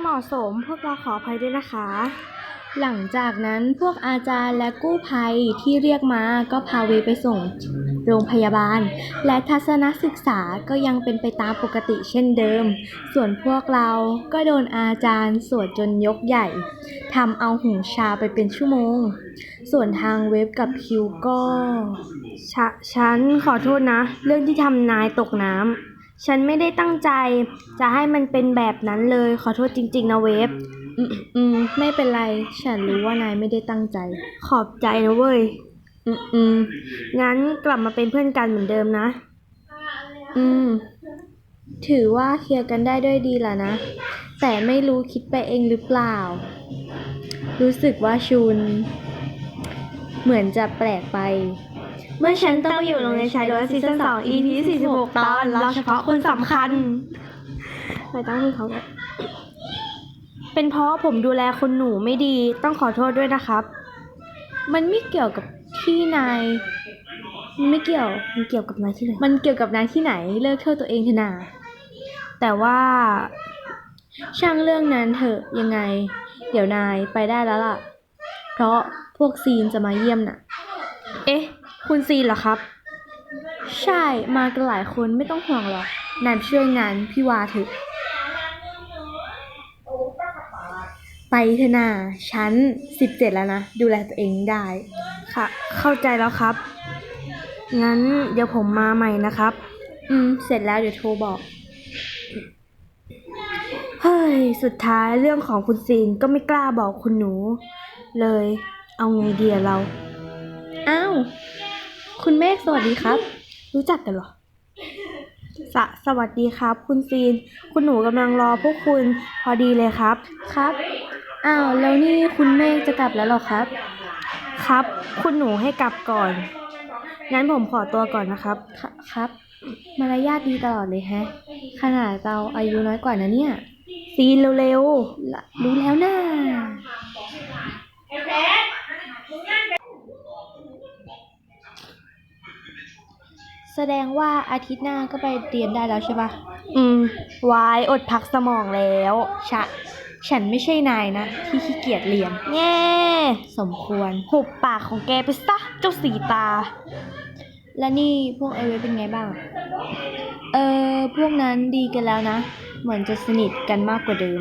เหมาะสมพวกเราขออภัยด้วยนะคะ หลังจากนั้นพวกอาจารย์และกู้ภัยที่เรียกมาก็พาเวไปส่งโรงพยาบาล และทัศนศึกษาก็ยังเป็นไปตามปกติเช่นเดิม ส่วนพวกเราก็โดนอาจารย์สวดจนยกใหญ่ทำเอาหูชาไปเป็นชั่วโมง ส่วนทางเว็บกับคิวก็ฉะฉันขอโทษนะ เรื่องที่ทำนายตกน้ำ ฉันไม่ได้ตั้งใจ จะให้มันเป็นแบบนั้นเลย ขอโทษจริง ๆ นะเวฟ อืมอืมไม่เป็นไร ฉันรู้ว่านายไม่ได้ตั้งใจ ขอบใจนะเว้ย อืมอืมงั้นกลับมาเป็นเพื่อนกันเหมือนเดิมนะ อืม ถือว่าเคลียร์กันได้ด้วยดีล่ะนะ แต่ไม่รู้คิดไปเองหรือเปล่า รู้สึกว่าชุน เหมือนจะแปลกไป เมื่อฉันต้องอยู่โรงเรียนชายล้วนซีซั่นสอง EP 46ตอนเราเฉพาะคนสำคัญไม่ต้องพูดเขาเลยเป็นเพราะผมดูแลคนหนูไม่ดีต้องขอโทษด้วยนะครับ มันไม่เกี่ยวกับที่นายมันไม่เกี่ยว มันเกี่ยวกับนายที่ไหน มันเกี่ยวกับนายที่ไหนเลิกโทษตัวเองเถอะนาแต่ว่าช่างเรื่องนั้นเถอะยังไง เดี๋ยวนายไปได้แล้วล่ะ เพราะพวกซีนจะมาเยี่ยมน่ะ เอ๊ะ คุณซีเหรอครับ ใช่มากันหลายคนไม่ต้องห่วงหรอกนายช่วยงานพี่วาเถอะไปเถอะนาชั้นสิบเจ็ดแล้วนะ ดูแลตัวเองได้ ค่ะ เข้าใจแล้วครับ งั้นเดี๋ยวผมมาใหม่นะครับ อืม เสร็จแล้วเดี๋ยวโทรบอก เฮ้ย สุดท้ายเรื่องของคุณซีนก็ไม่กล้าบอกคุณหนู เลย เอาไงดีอะเรา อ้าว คุณเมฆสวัสดีครับ รู้จักกันเหรอสะสวัสดีครับ คุณซีน คุณหนูกำลังรอพวกคุณพอดีเลยครับ ครับ อ้าวแล้วนี่คุณเมฆจะกลับแล้วเหรอครับ ครับ คุณหนูให้กลับก่อน งั้นผมขอตัวก่อนนะครับ ครับ มารยาทดีตลอดเลยแฮะ ขนาดเราอายุน้อยกว่านะเนี่ย ซีนเร็วๆละรู้แล้วนะ่า แสดงว่าอาทิตย์หน้าก็ไปเรียนได้แล้วใช่ปะอืมวายอดพักสมองแล้วชะฉันไม่ใช่นายนะ ที่ขี้เกียจเรียน แง่สมควร หุบปากของแกไปซะเจ้าสีตา และนี่พวกไอเวฟเป็นไงบ้าง เออพวกนั้นดีกันแล้วนะ เหมือนจะสนิทกันมากกว่าเดิม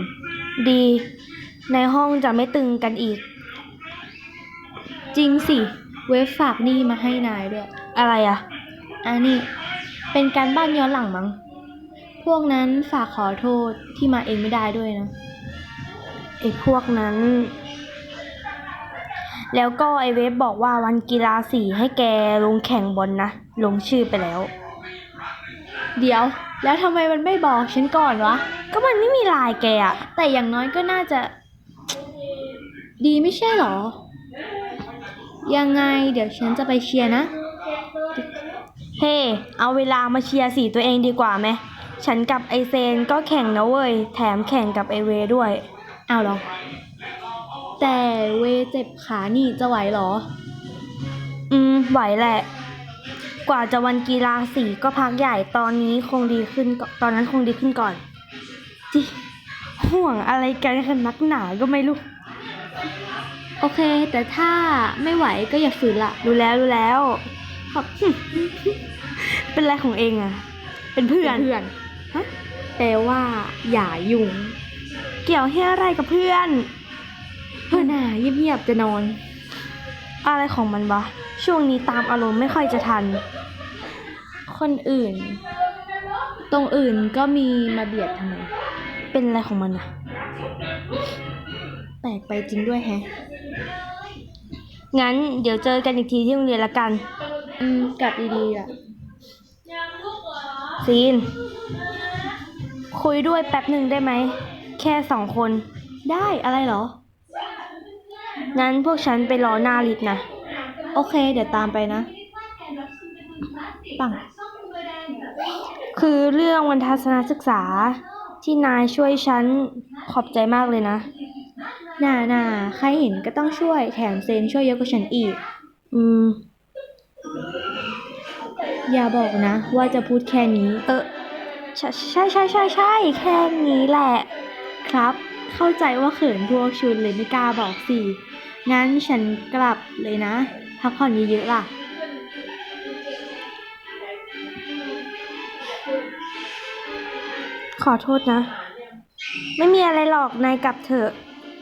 ดี ในห้องจะไม่ตึงกันอีก จริงสิ เวฟฝากนี่มาให้นายด้วย อะไรอะ อันนี้เป็นการบ้านย้อนหลังมั้ง พวกนั้นฝากขอโทษที่มาเองไม่ได้ด้วยนะไอ้พวกนั้น แล้วก็ไอเวฟบอกว่าวันกีฬาสีให้แกลงแข่งบอลนะลงชื่อไปแล้ว เดี๋ยว แล้วทำไมมันไม่บอกฉันก่อนวะ ก็มันไม่มีไลายแกอะแต่อย่างน้อยก็น่าจะ ดีไม่ใช่หรอ ยังไงเดี๋ยวฉันจะไปเชียร์นะ เฮ้ เอาเวลามาเชียร์สีตัวเองดีกว่าไหม ฉันกับไอเซนก็แข่งนะเว้ย แถมแข่งกับไอเวด้วย เอาเหรอ แต่เวเจ็บขานี่จะไหวเหรอ อืม ไหวแหละ กว่าจะวันกีฬาสีก็พักใหญ่ตอนนี้คงดีขึ้นก่อนตอนนั้นคงดีขึ้นก่อนจิห่วงอะไรกันกันนักหนาก็ไม่รู้ โอเค แต่ถ้าไม่ไหวก็อย่าฝืนละ รู้แล้วรู้แล้ว ครับเป็นอะไรของเองอะเป็นเพื่อน เพื่อนฮะแปลว่า อย่ายุ่ง เกี่ยวเฮียอะไรกับเพื่อน เพื่อนน่ะเงียบๆจะนอน อะไรของมันวะ ช่วงนี้ตามอารมณ์ไม่ค่อยจะทัน คนอื่น ตรงอื่นก็มีมาเบียดทำไม เป็นอะไรของมันอะแปลกไปจริงด้วยแฮะ งั้นเดี๋ยวเจอกันอีกทีที่โรงเรียนละกัน อืมกลับดีๆอะซีน คุยด้วยแป๊บหนึ่งได้ไหม แค่สองคน ได้อะไรเหรอ งั้นพวกฉันไปรอหน้าลิฟต์นะ โอเค เดี๋ยวตามไปนะ ปัง คือเรื่องวันทัศนศึกษาที่นายช่วยฉันขอบใจมากเลยนะน่าน่าใครเห็นก็ต้องช่วยแถมเซนช่วยเยอะกว่าฉันอีก อืม อย่าบอกนะ ว่าจะพูดแค่นี้ เออ ใช่ใช่ใช่ใช่ใช่แค่นี้แหละ ครับ เข้าใจว่าเขินพวกชุนเลยไม่กล้าบอกสิ งั้นฉันกลับเลยนะ พักผ่อนเยอะๆล่ะขอโทษนะ ไม่มีอะไรหรอก นายกลับเถอะ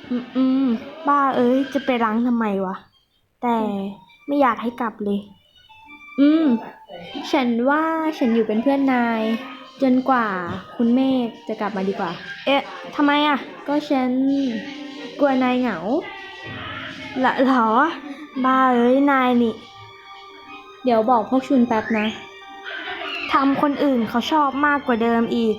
อืมอืมบ้าเอ้ย จะไปรั้งทำไมวะ แต่ไม่อยากให้กลับเลย อืม ฉันว่าฉันอยู่เป็นเพื่อนนาย จนกว่าคุณเมฆจะกลับมาดีกว่า เอ๊ะทำไมอะ ก็ฉันกลัวนายเหงาละเหรอ บ้าเอ้ยนายนี่ เดี๋ยวบอกพวกชุนแป๊บนะทำคนอื่นเขาชอบมากกว่าเดิมอีก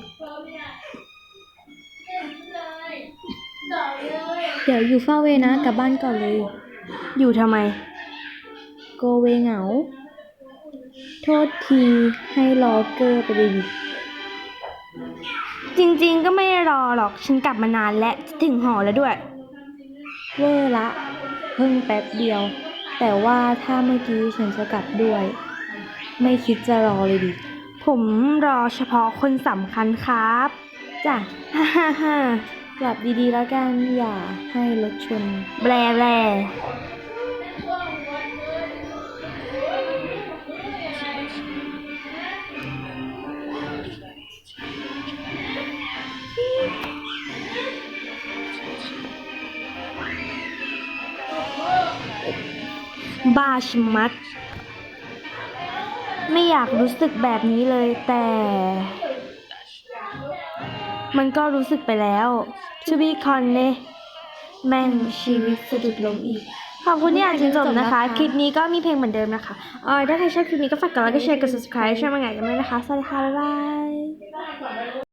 เดี๋ยวอยู่เฝ้าเวนะกลับบ้านก่อนเลย อยู่ทำไม โกเวเหงา โทษทีให้รอเกอร์ไปเลยดิจริงๆก็ไม่ได้รอหรอกฉันกลับมานานและจะถึงหอแล้วด้วย เวอร์ละ เพิ่งแป๊บเดียว แต่ว่าถ้าเมื่อกี้ฉันจะกลับด้วย ไม่คิดจะรอเลยดิ ผมรอเฉพาะคนสำคัญครับจ้ะฮ่าฮ่าฮ่ากลับดีๆแล้วกันอย่าให้รถชน แบลแบล บ้าชะมัด ไม่อยากรู้สึกแบบนี้เลยแต่ มันก็รู้สึกไปแล้วชูบีคอนเนแม่งชีวิตสะดุดล้มอีก ขอบคุณที่อ่านจนจบนะคะ คลิปนี้ก็มีเพลงเหมือนเดิมนะคะเออถ้าใครชอบคลิปนี้ก็ฝากกดไลค์กดแชร์กด subscribe ช่วยมาไงกันด้วยนะคะ สวัสดีค่ะ บ๊ายบาย